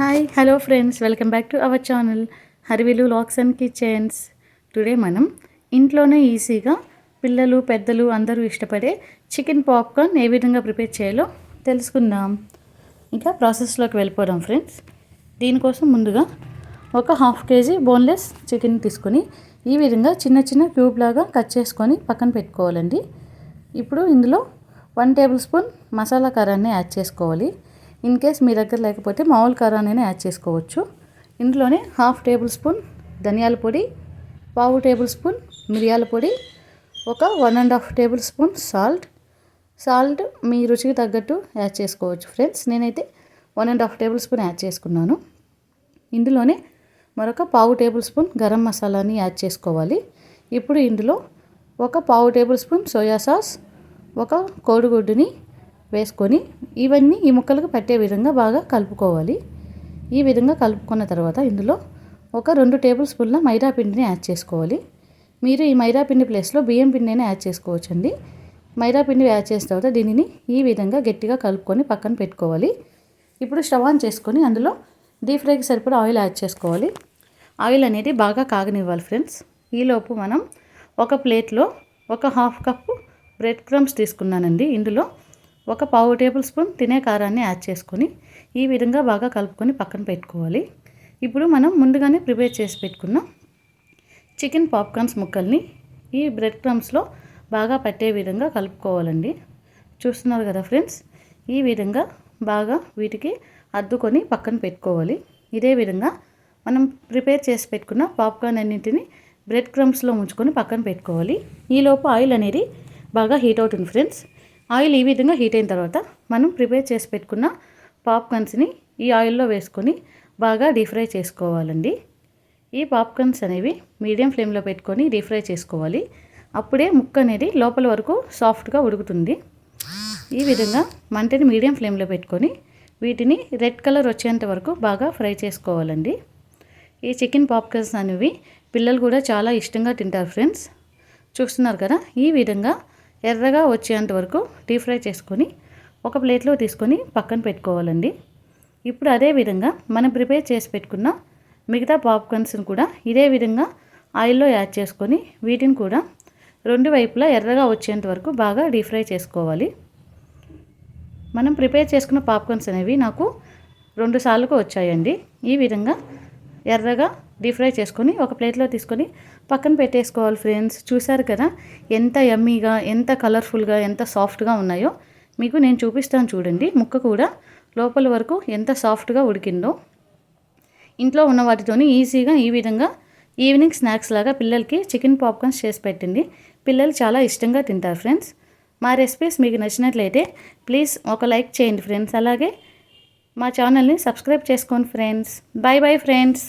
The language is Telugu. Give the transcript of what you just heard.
Hi hello friends welcome back to our channel Harivillu locks and kitchens today మనం ఇంట్లోనే ఈజీగా పిల్లలు పెద్దలు అందరూ ఇష్టపడే చికెన్ పాప్కార్న్ ఏ విధంగా ప్రిపేర్ చేయాలో తెలుసుకుందాం. ఇంకా ప్రాసెస్లోకి వెళ్ళిపోదాం ఫ్రెండ్స్ దీనికోసం ముందుగా ఒక హాఫ్ కేజీ బోన్లెస్ చికెన్ తీసుకొని ఈ విధంగా చిన్న చిన్న క్యూబ్ లాగా కట్ చేసుకొని పక్కన పెట్టుకోవాలండి. ఇప్పుడు ఇందులో వన్ టేబుల్ స్పూన్ మసాలా కారాన్ని యాడ్ చేసుకోవాలి. ఇన్ కేస్ మీ దగ్గర లేకపోతే మామూలు కారాన్ని యాడ్ చేసుకోవచ్చు. ఇందులోనే హాఫ్ టేబుల్ స్పూన్ ధనియాల పొడి పావు టేబుల్ స్పూన్ మిరియాల పొడి ఒక one and half tablespoon salt. Salt మీ రుచికి తగ్గట్టు యాడ్ చేసుకోవచ్చు ఫ్రెండ్స్. నేనైతే one and half tablespoon add చేసుకున్నాను. ఇందులోనే మరొక పావు టేబుల్ స్పూన్ గరం మసాలాని యాడ్ చేసుకోవాలి. ఇప్పుడు ఇందులో ఒక పావు టేబుల్ స్పూన్ సోయా సాస్ ఒక కోడిగుడ్డుని వేసుకొని ఇవన్నీ ఈ ముక్కలకు పట్టే విధంగా బాగా కలుపుకోవాలి. ఈ విధంగా కలుపుకున్న తర్వాత ఇందులో ఒక రెండు టేబుల్ స్పూన్ల మైదా పిండిని యాడ్ చేసుకోవాలి. మీరు ఈ మైదా పిండి ప్లేస్లో బియ్యం పిండిని యాడ్ చేసుకోవచ్చండి. మైదా పిండి యాడ్ చేసిన తర్వాత దీనిని ఈ విధంగా గట్టిగా కలుపుకొని పక్కన పెట్టుకోవాలి. ఇప్పుడు స్టవ్ ఆన్ చేసుకొని అందులో డీప్ ఫ్రైకి సరిపడా ఆయిల్ యాడ్ చేసుకోవాలి. ఆయిల్ అనేది బాగా కాగనివ్వాలి ఫ్రెండ్స్. ఈలోపు మనం ఒక ప్లేట్లో ఒక హాఫ్ కప్పు బ్రెడ్ క్రమ్స్ తీసుకున్నానండి. ఇందులో ఒక పావు టేబుల్ స్పూన్ తినే కారాన్ని యాడ్ చేసుకొని ఈ విధంగా బాగా కలుపుకొని పక్కన పెట్టుకోవాలి. ఇప్పుడు మనం ముందుగానే ప్రిపేర్ చేసి పెట్టుకున్న చికెన్ పాప్కార్న్స్ ముక్కల్ని ఈ బ్రెడ్ క్రమ్స్లో బాగా పట్టే విధంగా కలుపుకోవాలండి. చూస్తున్నారు కదా ఫ్రెండ్స్? ఈ విధంగా బాగా వీటికి అద్దుకొని పక్కన పెట్టుకోవాలి. ఇదే విధంగా మనం ప్రిపేర్ చేసి పెట్టుకున్న పాప్కార్న్ అన్నింటిని బ్రెడ్ క్రమ్స్లో ఉంచుకొని పక్కన పెట్టుకోవాలి. ఈలోపు ఆయిల్ అనేది బాగా హీట్ అవుతుంది ఫ్రెండ్స్. ఆయిల్ ఈ విధంగా హీట్ అయిన తర్వాత మనం ప్రిపేర్ చేసి పెట్టుకున్న పాప్కార్న్స్ని ఈ ఆయిల్లో వేసుకొని బాగా డీప్ ఫ్రై చేసుకోవాలండి. ఈ పాప్కార్న్స్ అనేవి మీడియం ఫ్లేమ్లో పెట్టుకొని డీప్ ఫ్రై చేసుకోవాలి. అప్పుడే ముక్క అనేది లోపల వరకు సాఫ్ట్గా ఉడుకుతుంది. ఈ విధంగా మంటని మీడియం ఫ్లేమ్లో పెట్టుకొని వీటిని రెడ్ కలర్ వచ్చేంత వరకు బాగా ఫ్రై చేసుకోవాలండి. ఈ చికెన్ పాప్కార్న్స్ అనేవి పిల్లలు కూడా చాలా ఇష్టంగా తింటారు ఫ్రెండ్స్. చూస్తున్నారు కదా? ఈ విధంగా ఎర్రగా వచ్చేంత వరకు డీప్ ఫ్రై చేసుకొని ఒక ప్లేట్లో తీసుకొని పక్కన పెట్టుకోవాలండి. ఇప్పుడు అదే విధంగా మనం ప్రిపేర్ చేసి పెట్టుకున్న మిగతా పాప్కార్న్స్ని కూడా ఇదే విధంగా ఆయిల్లో యాడ్ చేసుకొని వీటిని కూడా రెండు వైపులా ఎర్రగా వచ్చేంత వరకు బాగా డీప్ ఫ్రై చేసుకోవాలి. మనం ప్రిపేర్ చేసుకున్న పాప్కార్న్స్ అనేవి నాకు రెండు సార్లుకు వచ్చాయండి. ఈ విధంగా ఎర్రగా డీప్ ఫ్రై చేసుకొని ఒక ప్లేట్లో తీసుకొని పక్కన పెట్టేసుకోవాలి ఫ్రెండ్స్. చూసారు కదా ఎంత యమ్మీగా ఎంత కలర్ఫుల్గా ఎంత సాఫ్ట్గా ఉన్నాయో. మీకు నేను చూపిస్తాను చూడండి. ముక్క కూడా లోపల వరకు ఎంత సాఫ్ట్గా ఉడికిందో. ఇంట్లో ఉన్న వాటితోని ఈజీగా ఈ విధంగా ఈవినింగ్ స్నాక్స్ లాగా పిల్లలకి చికెన్ పాప్కార్న్స్ చేసి పెట్టింది పిల్లలు చాలా ఇష్టంగా తింటారు ఫ్రెండ్స్. మా రెసిపీస్ మీకు నచ్చినట్లయితే ప్లీజ్ ఒక లైక్ చేయండి ఫ్రెండ్స్. అలాగే మా ఛానల్ని సబ్స్క్రైబ్ చేసుకోండి ఫ్రెండ్స్. Bye bye friends.